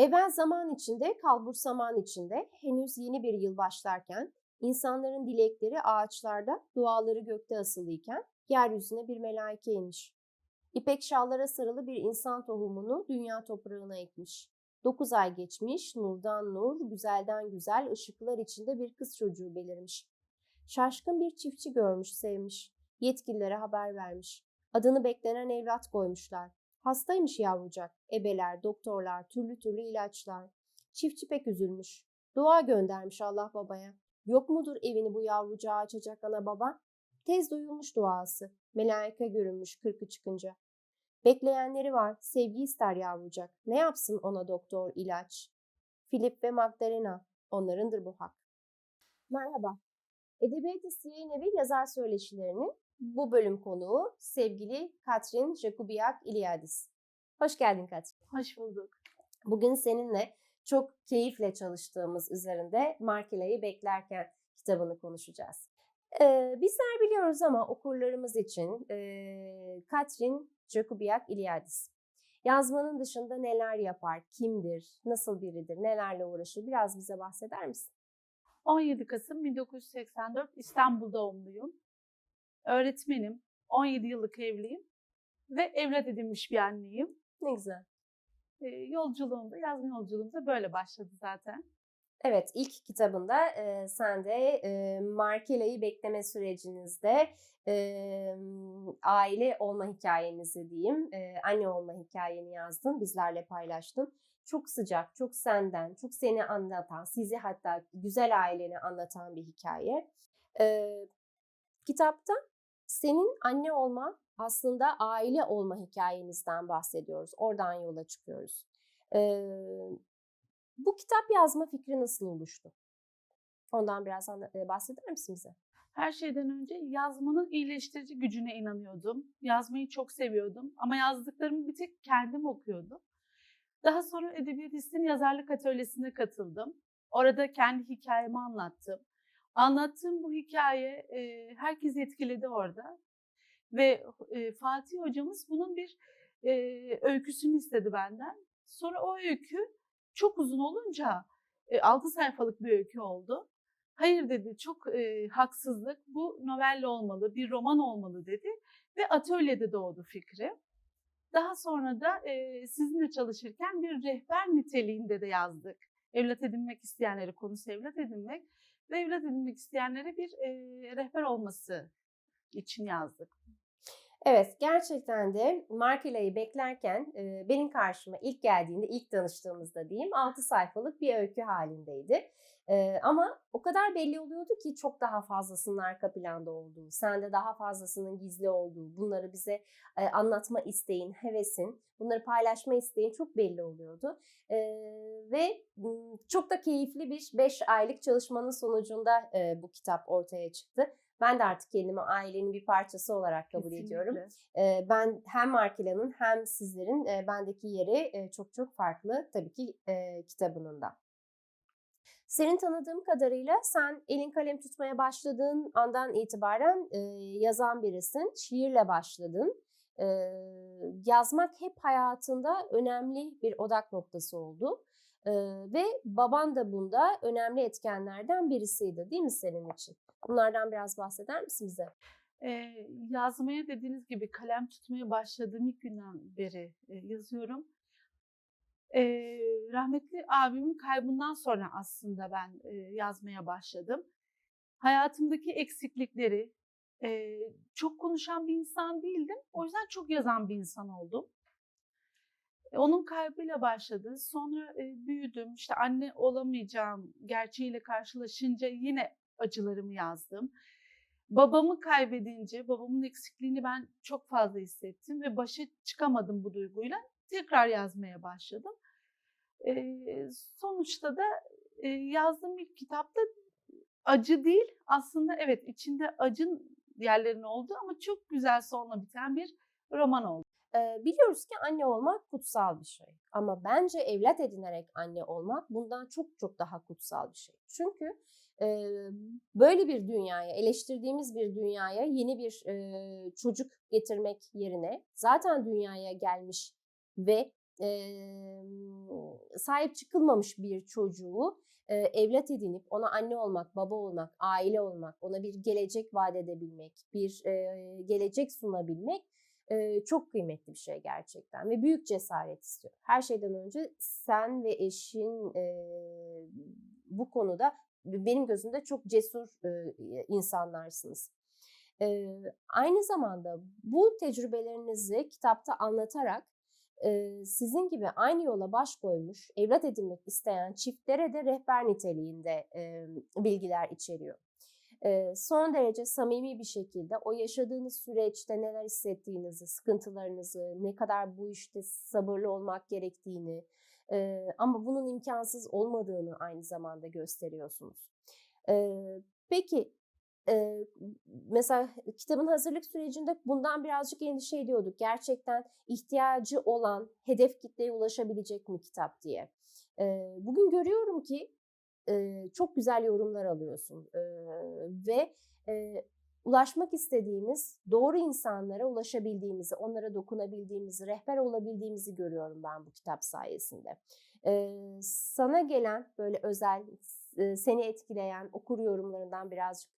Evvel zaman içinde, kalbur zaman içinde henüz yeni bir yıl başlarken insanların dilekleri ağaçlarda, duaları gökte asılıyken yeryüzüne bir melaike inmiş. İpek şallara sarılı bir insan tohumunu dünya toprağına ekmiş. Dokuz ay geçmiş, nurdan nur, güzelden güzel ışıklar içinde bir kız çocuğu belirmiş. Şaşkın bir çiftçi görmüş, sevmiş. Yetkililere haber vermiş. Adını beklenen evlat koymuşlar. Hastaymış yavrucak. Ebeler, doktorlar, türlü türlü ilaçlar. Çiftçi pek üzülmüş. Dua göndermiş Allah babaya. Yok mudur evini bu yavrucağa açacak ana baba? Tez duyulmuş duası. Melaike görünmüş kırkı çıkınca. Bekleyenleri var. Sevgi ister yavrucak. Ne yapsın ona doktor ilaç? Filip ve Magdalena. Onlarındır bu hak. Merhaba. Edebiyat Yayın Evi yazar söyleşilerinin bu bölüm konuğu sevgili Katrin Jakubiak İliadis. Hoş geldin Katrin. Hoş bulduk. Bugün seninle çok keyifle çalıştığımız üzerinde Markela'yı beklerken kitabını konuşacağız. Ee, bizler biliyoruz ama okurlarımız için e, Katrin Jakubiak İliadis. Yazmanın dışında neler yapar, kimdir, nasıl biridir, nelerle uğraşır biraz bize bahseder misin? 17 Kasım 1984 İstanbul doğumluyum. Öğretmenim, 17 yıllık evliyim ve evlat edinmiş bir anneyim. Ne güzel. Ee, yolculuğumda, yazma yolculuğumda böyle başladı zaten. Evet, ilk kitabında e, sen de e, Markela'yı bekleme sürecinizde e, aile olma hikayenizi diyeyim, e, anne olma hikayeni yazdın, bizlerle paylaştın. Çok sıcak, çok senden, çok seni anlatan, sizi hatta güzel aileni anlatan bir hikaye. E, kitapta senin anne olma, aslında aile olma hikayenizden bahsediyoruz. Oradan yola çıkıyoruz. E, bu kitap yazma fikri nasıl oluştu? Ondan biraz bahseder misin bize? Her şeyden önce yazmanın iyileştirici gücüne inanıyordum. Yazmayı çok seviyordum ama yazdıklarımı bir tek kendim okuyordum. Daha sonra Edebiyat İstin yazarlık atölyesine katıldım. Orada kendi hikayemi anlattım. Anlattığım bu hikaye e, herkesi etkiledi orada. Ve e, Fatih hocamız bunun bir e, öyküsünü istedi benden. Sonra o öykü çok uzun olunca e, 6 sayfalık bir öykü oldu. Hayır dedi çok e, haksızlık bu novelle olmalı bir roman olmalı dedi ve atölyede doğdu fikri. Daha sonra da e, sizinle çalışırken bir rehber niteliğinde de yazdık. Evlat edinmek isteyenlere konusu evlat edinmek ve evlat edinmek isteyenlere bir e, rehber olması için yazdık. Evet, gerçekten de Markela'yı beklerken e, benim karşıma ilk geldiğinde, ilk tanıştığımızda diyeyim 6 sayfalık bir öykü halindeydi. E, ama o kadar belli oluyordu ki çok daha fazlasının arka planda olduğu, sende daha fazlasının gizli olduğu, bunları bize e, anlatma isteğin, hevesin, bunları paylaşma isteğin çok belli oluyordu. E, ve çok da keyifli bir 5 aylık çalışmanın sonucunda e, bu kitap ortaya çıktı. Ben de artık kendimi ailenin bir parçası olarak kabul Kesinlikle. ediyorum. Ee, ben hem Markela'nın hem sizlerin e, bendeki yeri e, çok çok farklı tabii ki e, kitabının da. Senin tanıdığım kadarıyla sen elin kalem tutmaya başladığın andan itibaren e, yazan birisin. Şiirle başladın. E, yazmak hep hayatında önemli bir odak noktası oldu. E, ve baban da bunda önemli etkenlerden birisiydi değil mi senin için? Bunlardan biraz bahseder misin bize? Ee, yazmaya dediğiniz gibi kalem tutmaya başladığım ilk günden beri e, yazıyorum. Ee, rahmetli abimin kaybından sonra aslında ben e, yazmaya başladım. Hayatımdaki eksiklikleri, e, çok konuşan bir insan değildim. O yüzden çok yazan bir insan oldum. E, Onun kaybıyla başladı. Sonra e, büyüdüm. İşte anne olamayacağım gerçeğiyle karşılaşınca yine acılarımı yazdım. Babamı kaybedince, babamın eksikliğini ben çok fazla hissettim ve başa çıkamadım bu duyguyla. Tekrar yazmaya başladım. Ee, sonuçta da e, yazdığım ilk kitapta acı değil, aslında evet içinde acın yerlerin oldu ama çok güzel sonla biten bir roman oldu. Biliyoruz ki anne olmak kutsal bir şey. Ama bence evlat edinerek anne olmak bundan çok çok daha kutsal bir şey. Çünkü e, böyle bir dünyaya, eleştirdiğimiz bir dünyaya yeni bir e, çocuk getirmek yerine zaten dünyaya gelmiş ve sahip çıkılmamış bir çocuğu e, evlat edinip ona anne olmak, baba olmak, aile olmak, ona bir gelecek vaat edebilmek, bir e, gelecek sunabilmek e, çok kıymetli bir şey gerçekten ve büyük cesaret istiyor. Her şeyden önce sen ve eşin e, bu konuda benim gözümde çok cesur e, insanlarsınız. E, aynı zamanda bu tecrübelerinizi kitapta anlatarak e, sizin gibi aynı yola baş koymuş, evlat edinmek isteyen çiftlere de rehber niteliğinde e, bilgiler içeriyor. Son derece samimi bir şekilde o yaşadığınız süreçte neler hissettiğinizi, sıkıntılarınızı, ne kadar bu işte sabırlı olmak gerektiğini ama bunun imkansız olmadığını aynı zamanda gösteriyorsunuz. Peki mesela kitabın hazırlık sürecinde bundan birazcık endişe ediyorduk. Gerçekten ihtiyacı olan hedef kitleye ulaşabilecek mi kitap diye. Bugün görüyorum ki e, çok güzel yorumlar alıyorsun e, ve e, ulaşmak istediğimiz doğru insanlara ulaşabildiğimizi, onlara dokunabildiğimizi, rehber olabildiğimizi görüyorum ben bu kitap sayesinde. E, sana gelen böyle özel, e, seni etkileyen okur yorumlarından birazcık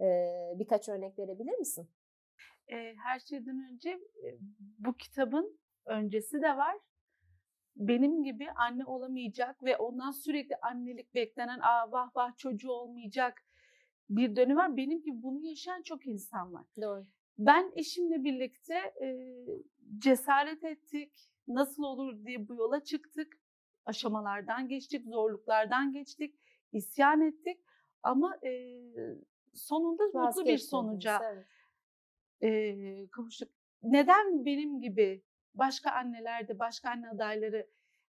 e, birkaç örnek verebilir misin? Her şeyden önce bu kitabın öncesi de var. Benim gibi anne olamayacak ve ondan sürekli annelik beklenen, aa vah vah çocuğu olmayacak bir dönüm var. Benim gibi bunu yaşayan çok insan var. Doğru. Ben eşimle birlikte e, cesaret ettik. Nasıl olur diye bu yola çıktık. Aşamalardan geçtik, zorluklardan geçtik, isyan ettik. Ama e, sonunda mutlu bir sonuca evet. e, kavuştuk. Neden benim gibi başka anneler de, başka anne adayları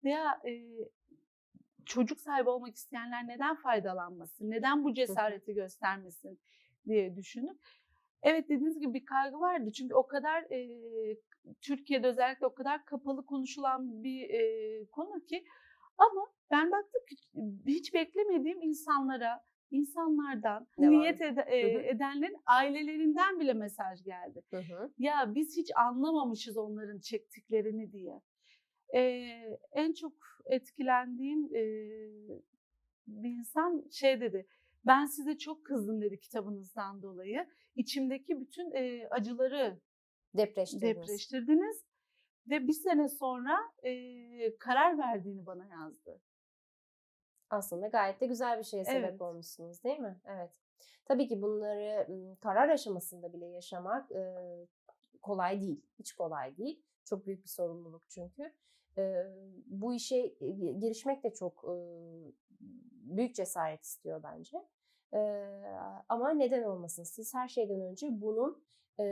veya e, çocuk sahibi olmak isteyenler neden faydalanmasın? Neden bu cesareti göstermesin diye düşünüp evet dediğiniz gibi bir kaygı vardı. Çünkü o kadar e, Türkiye'de özellikle o kadar kapalı konuşulan bir e, konu ki ama ben baktım ki hiç beklemediğim insanlara, insanlardan, Devam. niyet e, hı. edenlerin ailelerinden bile mesaj geldi. Hı hı. Ya biz hiç anlamamışız onların çektiklerini diye. Ee, en çok etkilendiğim e, bir insan şey dedi. Ben size çok kızdım dedi kitabınızdan dolayı. İçimdeki bütün e, acıları Depreştirdiniz. depreştirdiniz ve bir sene sonra e, karar verdiğini bana yazdı. Aslında gayet de güzel bir şeye sebep Evet. olmuşsunuz değil mi? Evet. Tabii ki bunları karar aşamasında bile yaşamak e, kolay değil. Hiç kolay değil. Çok büyük bir sorumluluk çünkü. E, bu işe girişmek de çok e, büyük cesaret istiyor bence. E, ama neden olmasın? Siz her şeyden önce bunun e,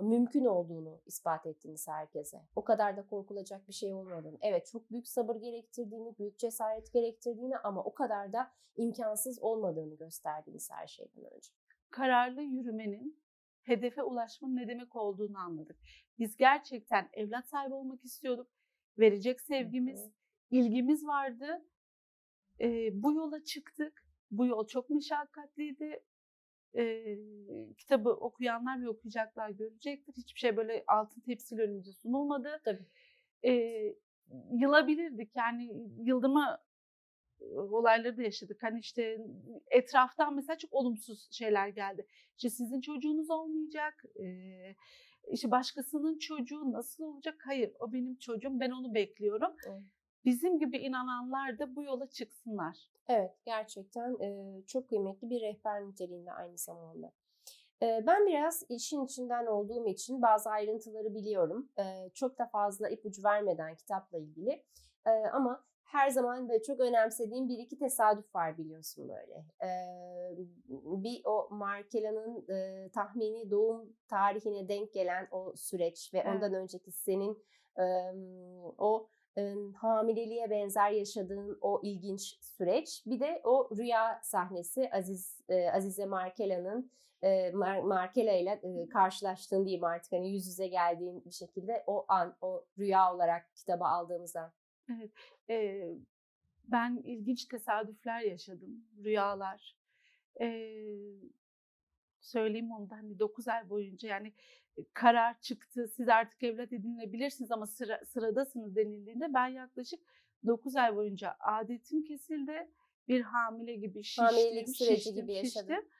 mümkün olduğunu ispat ettiniz herkese. O kadar da korkulacak bir şey olmadığını. Evet çok büyük sabır gerektirdiğini, büyük cesaret gerektirdiğini ama o kadar da imkansız olmadığını gösterdiniz her şeyden önce. kararlı yürümenin, hedefe ulaşmanın ne demek olduğunu anladık. Biz gerçekten evlat sahibi olmak istiyorduk. Verecek sevgimiz, ilgimiz vardı. Ee, bu yola çıktık. Bu yol çok meşakkatliydi. Ee, kitabı okuyanlar ve okuyacaklar görecektir. Hiçbir şey böyle altın tepsiyle önümüze sunulmadı. Tabii. Ee, yılabilirdik. Yani yıldırma e, olayları da yaşadık. Hani işte etraftan mesela çok olumsuz şeyler geldi. İşte sizin çocuğunuz olmayacak. İşte başkasının çocuğu nasıl olacak? Hayır, o benim çocuğum. Ben onu bekliyorum. Evet. Bizim gibi inananlar da bu yola çıksınlar. Evet, gerçekten e, çok kıymetli bir rehber niteliğinde aynı zamanda. E, ben biraz işin içinden olduğum için bazı ayrıntıları biliyorum. E, çok da fazla ipucu vermeden kitapla ilgili. E, ama her zaman böyle çok önemsediğim bir iki tesadüf var biliyorsun böyle. Bir o Markela'nın e, tahmini doğum tarihine denk gelen o süreç ve Evet. ondan önceki senin e, o hamileliğe benzer yaşadığın o ilginç süreç. Bir de o rüya sahnesi Aziz e, Azize Markela'nın e, Mar- Markela ile e, karşılaştığın diyeyim artık hani yüz yüze geldiğin bir şekilde o an o rüya olarak kitaba aldığımızda. Ee, ben ilginç tesadüfler yaşadım, rüyalar. Ee, söyleyeyim onu da hani 9 ay boyunca yani karar çıktı. Siz artık evlat edinilebilirsiniz ama sıra, sıradasınız denildiğinde ben yaklaşık 9 ay boyunca adetim kesildi. Bir hamile gibi şiştim, Hamilelik süreci şiştim, gibi yaşadın. şiştim.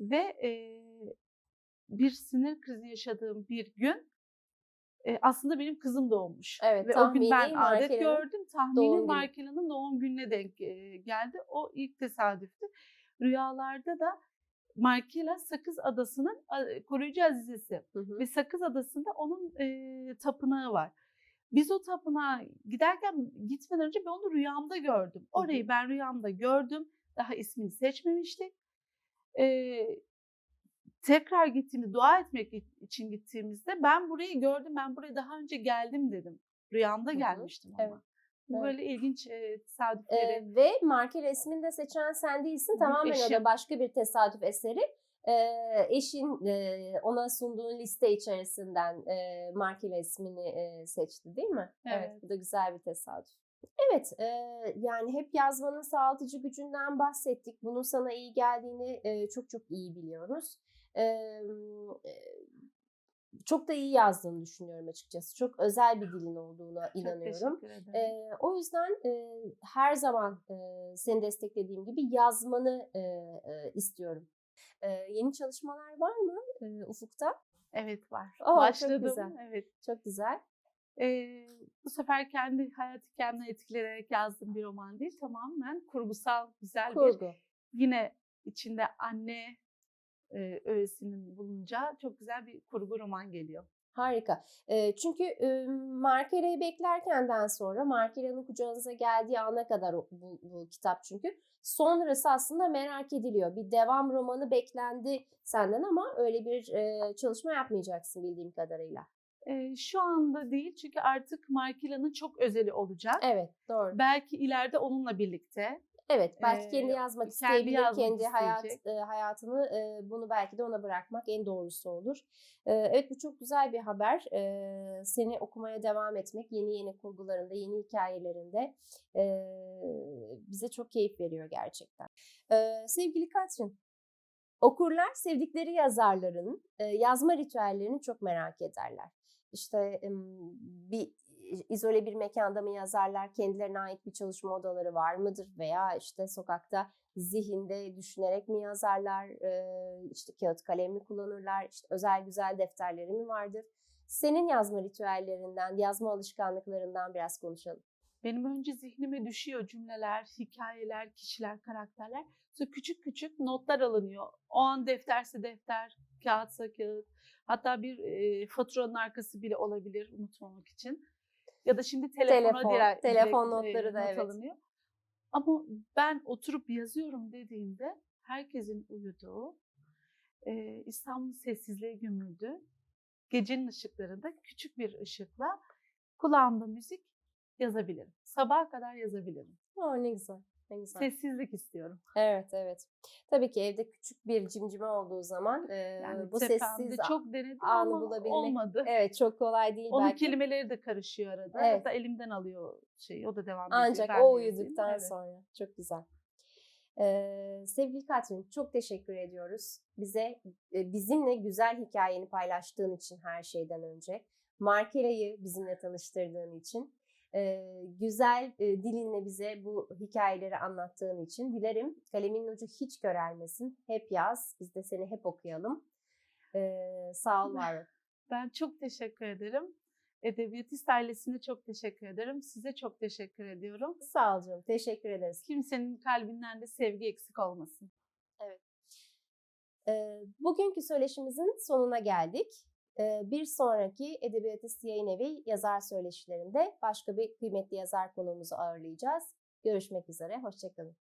Ve e, bir sinir krizi yaşadığım bir gün e, aslında benim kızım doğmuş. Evet, Ve o gün ben adet Markela'nın gördüm. Tahmini doğum günü. Markela'nın doğum gününe denk e, geldi. O ilk tesadüftü. Rüyalarda da Markela Sakız Adası'nın koruyucu azizesi. Hı hı. Ve Sakız Adası'nda onun e, tapınağı var. Biz o tapınağa giderken gitmeden önce ben onu rüyamda gördüm. Hı hı. Orayı ben rüyamda gördüm. Daha ismini seçmemiştik. E, tekrar gittiğimde, dua etmek için gittiğimizde ben burayı gördüm, ben buraya daha önce geldim dedim. Rüyamda Hı hı. gelmiştim ama. Evet. Bu Evet. böyle ilginç e, Ee, tesadüfleri. ve marka resmini de seçen sen değilsin. Tamamen o da eşim. başka bir tesadüf eseri. Ee, eşin e, ona sunduğun liste içerisinden e, marka resmini e, seçti değil mi? Evet. Bu da güzel bir tesadüf. Evet, e, yani hep yazmanın sağaltıcı gücünden bahsettik. Bunun sana iyi geldiğini e, çok çok iyi biliyoruz. E, çok da iyi yazdığını düşünüyorum açıkçası. Çok özel bir dilin olduğuna Çok inanıyorum. Ee, o yüzden e, her zaman e, seni desteklediğim gibi yazmanı e, e, istiyorum. E, yeni çalışmalar var mı e, ufukta? evet var. Oo, çok Başladım. güzel. Evet. Çok güzel. Ee, bu sefer kendi hayat hikayemden etkileyerek yazdığım bir roman değil. Tamamen kurgusal, güzel bir Kurgu. yine içinde anne e, öğesinin bulunacağı çok güzel bir kurgu roman geliyor. Harika. E, çünkü e, Markela'yı beklerkenden sonra Markela'nın kucağınıza geldiği ana kadar o- bu, bu kitap çünkü. Sonrası aslında merak ediliyor. Bir devam romanı beklendi senden ama öyle bir e, çalışma yapmayacaksın bildiğim kadarıyla. Şu anda değil çünkü artık Markila'nın çok özeli olacak. Evet, doğru. Belki ileride onunla birlikte Evet, belki kendi yazmak kendi isteyebilir, yazmak kendi hayat isteyecek. e, hayatını e, bunu belki de ona bırakmak en doğrusu olur. E, evet, bu çok güzel bir haber. E, seni okumaya devam etmek, yeni yeni kurgularında, yeni hikayelerinde e, bize çok keyif veriyor gerçekten. E, sevgili Katrin, okurlar sevdikleri yazarların e, yazma ritüellerini çok merak ederler. İşte bir izole bir mekanda mı yazarlar, kendilerine ait bir çalışma odaları var mıdır veya işte sokakta zihinde düşünerek mi yazarlar, e, işte kağıt kalem mi kullanırlar, işte özel güzel defterleri mi vardır? Senin yazma ritüellerinden, yazma alışkanlıklarından biraz konuşalım. benim önce zihnime düşüyor cümleler, hikayeler, kişiler, karakterler. Sonra küçük küçük notlar alınıyor. O an defterse defter, kağıtsa kağıt. Hatta bir e, faturanın arkası bile olabilir unutmamak için. Ya da şimdi telefona Telefon, direkt, telefon notları da not evet. alınıyor. Ama ben oturup yazıyorum dediğimde herkesin uyuduğu, e, İstanbul sessizliğe gömüldü. Gecenin ışıklarında küçük bir ışıkla kulağımda müzik yazabilirim. Sabaha kadar yazabilirim. Oh, ne güzel, ne güzel. Sessizlik istiyorum. Evet, evet. Tabii ki evde küçük bir cimcime olduğu zaman e, Yani bu sessiz çok denedim anı ama bulabilmek- olmadı. Evet çok kolay değil Onun belki. kelimeleri de karışıyor arada. Evet. Hatta elimden alıyor şeyi. O da devam ediyor. Ancak ben o uyuduktan Evet. sonra. Çok güzel. Ee, sevgili Katrin çok teşekkür ediyoruz. Bize bizimle güzel hikayeni paylaştığın için her şeyden önce. Markela'yı bizimle tanıştırdığın için. E, güzel e, dilinle bize bu hikayeleri anlattığın için. Dilerim kalemin ucu hiç körelmesin. Hep yaz. Biz de seni hep okuyalım. Sağ ol var. Ben çok teşekkür ederim. Edebiyatist ailesine çok teşekkür ederim. Size çok teşekkür ediyorum. Sağ ol canım. Teşekkür ederiz. Kimsenin kalbinden de sevgi eksik olmasın. Ee, Bugünkü söyleşimizin sonuna geldik. Bir sonraki Edebiyatist Yayın Evi yazar söyleşilerinde başka bir kıymetli yazar konuğumuzu ağırlayacağız. Görüşmek üzere, hoşçakalın.